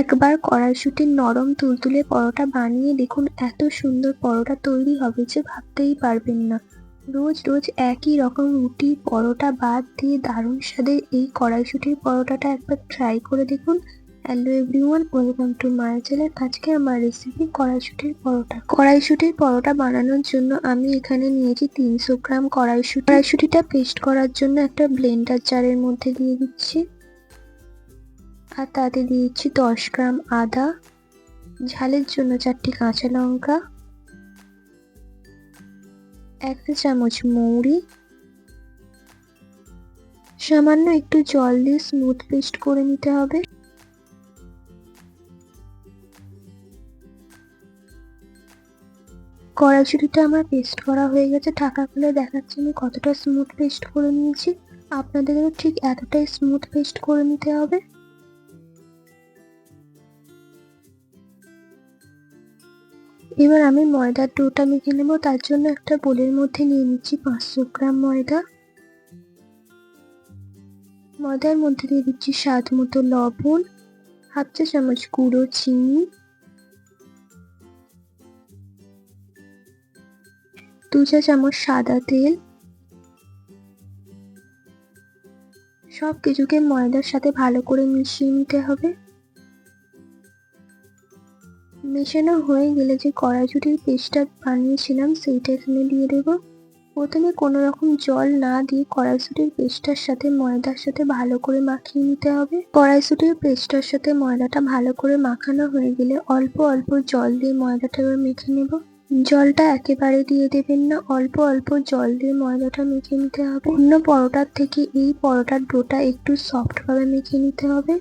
একবার কড়াইশুঁটির নরম তুলতুলে পরোটা বানিয়ে দেখুন, এত সুন্দর পরোটা তৈরি হবে যে ভাবতেই পারবেন না। রোজ রোজ একই রকম রুটি, পরোটা বাদ দিয়ে দারুণ স্বাদের এই কড়াইশুঁটির পরোটাটা একবার ট্রাই করে দেখুন। Hello everyone welcome to my channel আজকে আমার রেসিপি কড়াইশুঁটির পরোটা। কড়াইশুঁটির পরোটা বানানোর জন্য আমি এখানে নিয়েছি তিনশো গ্রাম কড়াইশুঁটি। কড়াইশুঁটিটা পেস্ট করার জন্য একটা ব্লেন্ডার জারের মধ্যে দিয়ে দিচ্ছি। আর তাতে দিয়েছি দশ গ্রাম আদা, ঝালের জন্য চারটি কাঁচা লঙ্কা এক চামচ মৌরি, সামান্য একটু জল দিয়ে স্মুথ পেস্ট করে নিতে হবে। কড়াইশুটিটা আমার পেস্ট করা হয়ে গেছে, ঢাকা খুলে দেখাচ্ছি আমি কতটা স্মুথ পেস্ট করে নিয়েছি। আপনাদেরও ঠিক এতটাই স্মুথ পেস্ট করে নিতে হবে। এবার আমি ময়দার ডোটা মেখে নেব, তার জন্য একটা বোলের মধ্যে নিয়ে নিচ্ছি পাঁচশো গ্রাম ময়দা। ময়দার মধ্যে দিয়ে দিচ্ছি স্বাদ মতো লবণ, হাফ চা চামচ গুঁড়ো চিনি। দু চা চামচ সাদা তেল। সব কিছুকে ময়দার সাথে ভালো করে মিশিয়ে নিতে হবে। মেশানো হয়ে গেলে যে কড়াইশুটির পেস্টটা বানিয়েছিলাম, সেইটা এখানে দিয়ে দেব। প্রথমে কোনো রকম জল না দিয়ে কড়াইশুটির পেস্টটার সাথে ময়দার সাথে ভালো করে মাখিয়ে নিতে হবে। কড়াইশুটির পেস্টটার সাথে ময়দাটা ভালো করে মাখানো হয়ে গেলে অল্প অল্প জল দিয়ে ময়দাটা এবার মেখে নেব। জলটা একেবারে দিয়ে দেবেন না, অল্প অল্প জল দিয়ে ময়দাটা মেখে নিতে হবে। অন্য পরোটার থেকে এই পরোটার ডোটা একটু সফট ভাবে মেখে নিতে হবে।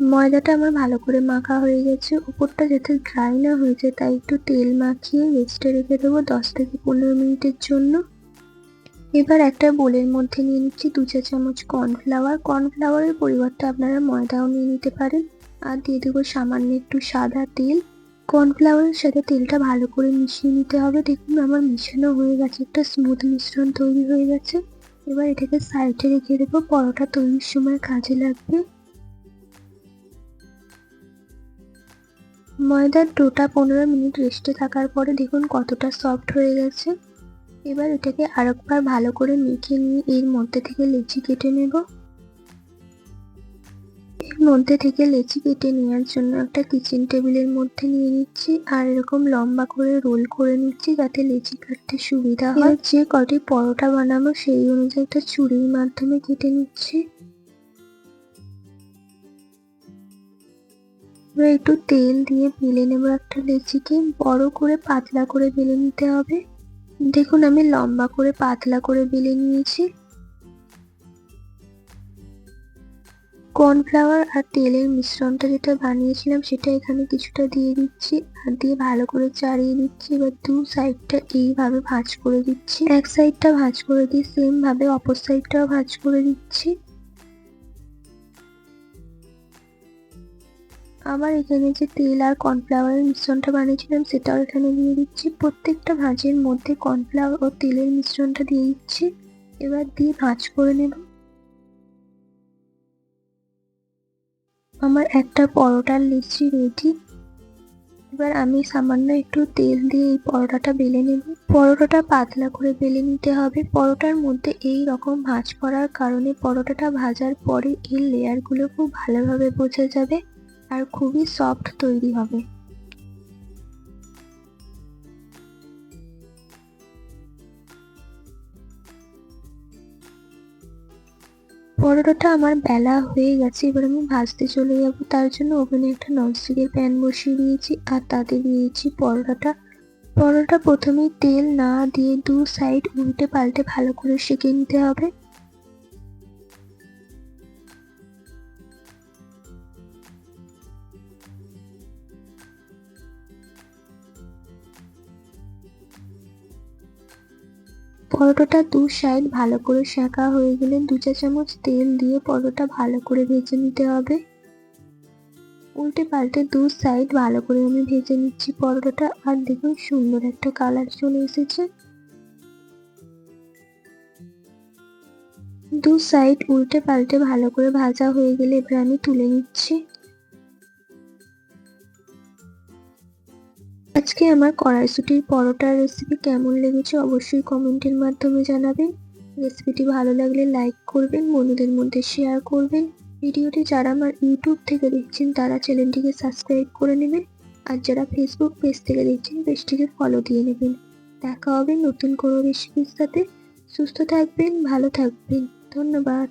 ময়দাটা আমার ভালো করে মাখা হয়ে গেছে। উপরটা যাতে ড্রাই না হয়ে যায়, তাই একটু তেল মাখিয়ে রেস্টে রেখে দেবো দশ থেকে পনেরো মিনিটের জন্য। এবার একটা বোলের মধ্যে নিয়ে নিচ্ছি দু চা চামচ কর্নফ্লাওয়ার কর্নফ্লাওয়ারের পরিবর্তে আপনারা ময়দাও নিয়ে নিতে পারেন। আর দিয়ে দেবো সামান্য একটু সাদা তেল। কর্নফ্লাওয়ারের সাথে তেলটা ভালো করে মিশিয়ে নিতে হবে। দেখুন আমার মিশানো হয়ে গেছে, একটা স্মুথ মিশ্রণ তৈরি হয়ে গেছে। এবার এটাকে সাইডে রেখে দেবো। পরোটা তৈরির সময় কাজে লাগবে। ময়দার ডোটা পনেরো মিনিট রেস্টে থাকার পরে দেখুন কতটা সফট হয়ে গেছে। এবার এটাকে আরেকবার ভালো করে মেখে নিয়ে এর মধ্যে থেকে লেচি কেটে নেব। এর মধ্যে থেকে লেচি কেটে নেওয়ার জন্য একটা কিচেন টেবিলের মধ্যে নিয়ে নিচ্ছি আর এরকম লম্বা করে রোল করে নিচ্ছি যাতে লেচি কাটতে সুবিধা হয়। যে কটি পরোটা বানাবো সেই অনুযায়ী একটা ছুরির মাধ্যমে কেটে নিচ্ছি। এবার একটু তেল দিয়ে বেলে নেব একটা লেচিকে। বড় করে পাতলা করে বেলে নিতে হবে। দেখুন, আমি লম্বা করে পাতলা করে বেলে নিয়েছি। কর্নফ্লাওয়ার আর তেলের মিশ্রণটা যেটা বানিয়েছিলাম, সেটা এখানে কিছুটা দিয়ে দিচ্ছি। আর দিয়ে ভালো করে চাড়িয়ে দিচ্ছি। এবার দু সাইডটা এইভাবে ভাঁজ করে দিচ্ছি। এক সাইডটা ভাঁজ করে দিয়ে সেম ভাবে অপর সাইডটাও ভাঁজ করে দিচ্ছি। আবার এখানে যে তেল আর কর্নফ্লাওয়ারের মিশ্রণটা বানিয়েছিলাম, সেটাও এখানে দিয়ে দিচ্ছি। প্রত্যেকটা ভাঁজের মধ্যে কর্নফ্লাওয়ার ও তেলের মিশ্রণটা দিয়ে দিচ্ছি। এবার দিয়ে ভাঁজ করে নেব। আমার একটা পরোটার লিচি রেডি এবার আমি সামান্য একটু তেল দিয়ে এই পরোটাটা বেলে নেব। পরোটাটা পাতলা করে বেলে নিতে হবে। পরোটার মধ্যে এই রকম ভাঁজ করার কারণে পরোটাটা ভাজার পরে এর লেয়ারগুলো খুব ভালোভাবে বোঝা যাবে। আর খুবই সফট তৈরি হবে। পরোটাটা আমার বেলা হয়ে গেছে, এবার আমি ভাজতে চলে যাব। তার জন্য ওভেনে একটা ননস্টিকের প্যান বসিয়ে দিয়েছি আর তাতে দিয়েছি পরোটাটা। পরোটা প্রথমেই তেল না দিয়ে দু সাইড উল্টে পাল্টে ভালো করে সেঁকে নিতে হবে। পরোটাটা দু সাইড ভালো করে সেঁকা হয়ে গেলে দু চা চামচ তেল দিয়ে পরোটা ভালো করে ভেজে নিতে হবে। উল্টে পাল্টে দু সাইড ভালো করে আমি ভেজে নিচ্ছি পরোটাটা। আর দেখুন সুন্দর একটা কালার চলে এসেছে। দু সাইড উল্টে পাল্টে ভালো করে ভাজা হয়ে গেলে এবার আমি তুলে নিচ্ছি। আজকে আমার কড়াইশুটির পরোটার রেসিপি কেমন লেগেছে অবশ্যই কমেন্টের মাধ্যমে জানাবেন। রেসিপিটি ভালো লাগলে লাইক করবেন, বন্ধুদের মধ্যে শেয়ার করবেন। ভিডিওটি যারা আমার ইউটিউব থেকে দেখছেন, তারা চ্যানেলটিকে সাবস্ক্রাইব করে নেবেন। আর যারা ফেসবুক পেজ থেকে দেখছেন পেজটিকে ফলো দিয়ে নেবেন। দেখা হবে নতুন কোনো রেসিপির সাথে। সুস্থ থাকবেন, ভালো থাকবেন। ধন্যবাদ।